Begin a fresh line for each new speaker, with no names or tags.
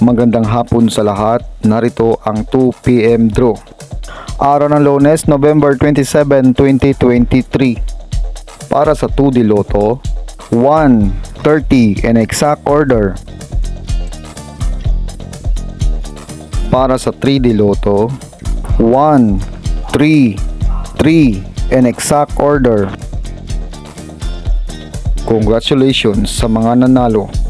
Magandang hapon sa lahat. Narito ang 2pm draw. Araw ng Lunes, November 27, 2023. Para sa 2D Lotto, 1, 30 in exact order. Para sa 3D Lotto, 1, 3, 3 in exact order. Congratulations sa mga nanalo.